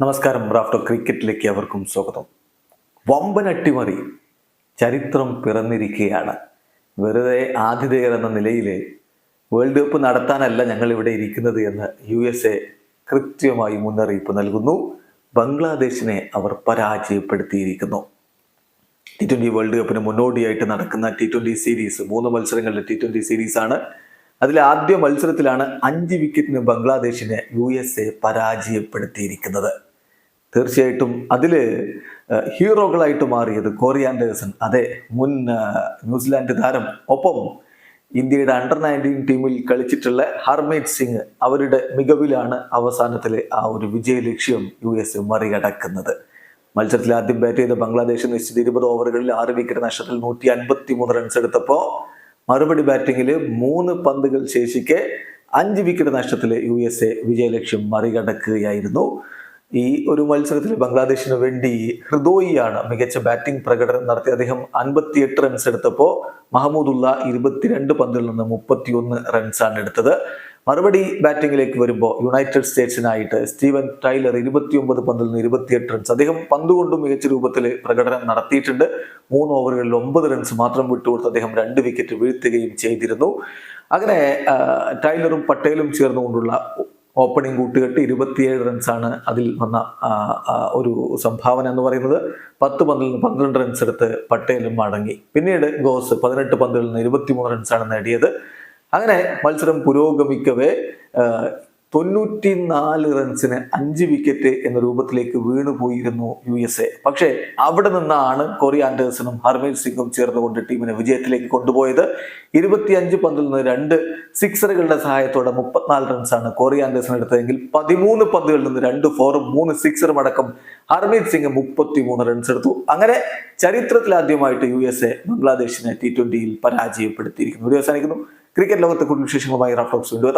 നമസ്കാരം. റാഫ്റ്റർ ക്രിക്കറ്റിലേക്ക് അവർക്കും സ്വാഗതം. വമ്പൻ അട്ടിമറി ചരിത്രം പിറന്നിരിക്കുകയാണ്. വെറുതെ ആതിഥേയർ എന്ന നിലയിൽ വേൾഡ് കപ്പ് നടത്താനല്ല ഞങ്ങൾ ഇവിടെ ഇരിക്കുന്നത് എന്ന് യു എസ് എ കൃത്യമായി മുന്നറിയിപ്പ് നൽകുന്നു. ബംഗ്ലാദേശിനെ അവർ പരാജയപ്പെടുത്തിയിരിക്കുന്നു. ടി ട്വന്റി വേൾഡ് കപ്പിന് മുന്നോടിയായിട്ട് നടക്കുന്ന ടി ട്വന്റി സീരീസ് മൂന്ന് മത്സരങ്ങളിലെ ടി ട്വന്റി സീരീസാണ് അതിലെ ആദ്യ മത്സരത്തിലാണ് അഞ്ച് വിക്കറ്റിന് ബംഗ്ലാദേശിനെ യു എസ് എ പരാജയപ്പെടുത്തിയിരിക്കുന്നത്. തീർച്ചയായിട്ടും അതിൽ ഹീറോകളായിട്ട് മാറിയത് കോറി ആൻഡേഴ്സൺ. അതെ മുൻ ന്യൂസിലാൻഡ് താരം. ഒപ്പം ഇന്ത്യയുടെ അണ്ടർ നയന്റീൻ ടീമിൽ കളിച്ചിട്ടുള്ള ഹർമീത് സിംഗ് അവരുടെ മികവിലാണ് അവസാനത്തിലെ ആ ഒരു വിജയ ലക്ഷ്യം യു എസ് മറികടക്കുന്നത്. മത്സരത്തിൽ ആദ്യം ബാറ്റ് ചെയ്ത ബംഗ്ലാദേശ് നിശ്ചിത ഇരുപത് ഓവറുകളിൽ ആറ് വിക്കറ്റ് നഷ്ടത്തിൽ നൂറ്റി അൻപത്തി മൂന്ന് റൺസ് എടുത്തപ്പോൾ മറുപടി ബാറ്റിങ്ങിൽ മൂന്ന് പന്തുകൾ ശേഷിക്കെ അഞ്ച് വിക്കറ്റ് നഷ്ടത്തിൽ യു എസ് എ വിജയലക്ഷ്യം മറികടക്കുകയായിരുന്നു. ഈ ഒരു മത്സരത്തിൽ ബംഗ്ലാദേശിന് വേണ്ടി ഹൃദോയിയാണ് മികച്ച ബാറ്റിംഗ് പ്രകടനം നടത്തി അദ്ദേഹം അൻപത്തിയെട്ട് റൺസ് എടുത്തപ്പോൾ മഹമ്മൂദുള്ള ഇരുപത്തിരണ്ട് പന്തിൽ നിന്ന് മുപ്പത്തിയൊന്ന് റൺസാണ് എടുത്തത്. മറുപടി ബാറ്റിംഗിലേക്ക് വരുമ്പോൾ യുണൈറ്റഡ് സ്റ്റേറ്റ്സിനായിട്ട് സ്റ്റീവൻ ടൈലർ ഇരുപത്തിയൊമ്പത് പന്തിൽ നിന്ന് ഇരുപത്തിയെട്ട് റൺസ് അദ്ദേഹം പന്തുകൊണ്ടും മികച്ച രൂപത്തിൽ പ്രകടനം നടത്തിയിട്ടുണ്ട്. മൂന്ന് ഓവറുകളിൽ ഒമ്പത് റൺസ് മാത്രം വിട്ടുകൊടുത്ത് അദ്ദേഹം രണ്ട് വിക്കറ്റ് വീഴ്ത്തുകയും ചെയ്തിരുന്നു. അങ്ങനെ ടൈലറും പട്ടേലും ചേർന്നുകൊണ്ടുള്ള ഓപ്പണിംഗ് കൂട്ടുകെട്ട് ഇരുപത്തിയേഴ് റൺസാണ് അതിൽ വന്ന ഒരു സംഭാവന എന്ന് പറയുന്നത്. പത്ത് പന്തിൽ നിന്ന് പന്ത്രണ്ട് റൺസ് എടുത്ത് പട്ടേലും മടങ്ങി. പിന്നീട് ഗോസ് പതിനെട്ട് പന്തിൽ നിന്ന് ഇരുപത്തിമൂന്ന് റൺസാണ് നേടിയത്. അങ്ങനെ മത്സരം പുരോഗമിക്കവേ തൊണ്ണൂറ്റി നാല് റൺസിന് അഞ്ച് വിക്കറ്റ് എന്ന രൂപത്തിലേക്ക് വീണു പോയിരുന്നു യു എസ് എ. പക്ഷേ അവിടെ നിന്നാണ് കൊറി ആൻഡേഴ്സണും ഹർമീത് സിംഗും ചേർന്നുകൊണ്ട് ടീമിനെ വിജയത്തിലേക്ക് കൊണ്ടുപോയത്. ഇരുപത്തിയഞ്ച് പന്തിൽ നിന്ന് രണ്ട് സിക്സറുകളുടെ സഹായത്തോടെ മുപ്പത്തിനാല് റൺസാണ് കോറി ആൻഡേഴ്സൺ എടുത്തതെങ്കിൽ പതിമൂന്ന് പന്തുകളിൽ നിന്ന് രണ്ട് ഫോറും മൂന്ന് സിക്സറും അടക്കം ഹർമീത് സിംഗ് മുപ്പത്തി മൂന്ന് റൺസ് എടുത്തു. അങ്ങനെ ചരിത്രത്തിലാദ്യമായിട്ട് യു എസ് എ ബംഗ്ലാദേശിനെ ടി ട്വന്റിയിൽ പരാജയപ്പെടുത്തിയിരിക്കുന്നു. വീഡിയോ അവസാനിക്കുന്നു. ക്രിക്കറ്റ് ലോകത്തെ കൂടുതൽ വിശേഷങ്ങളുമായി റഫ്ലോക്സ് വീണ്ടും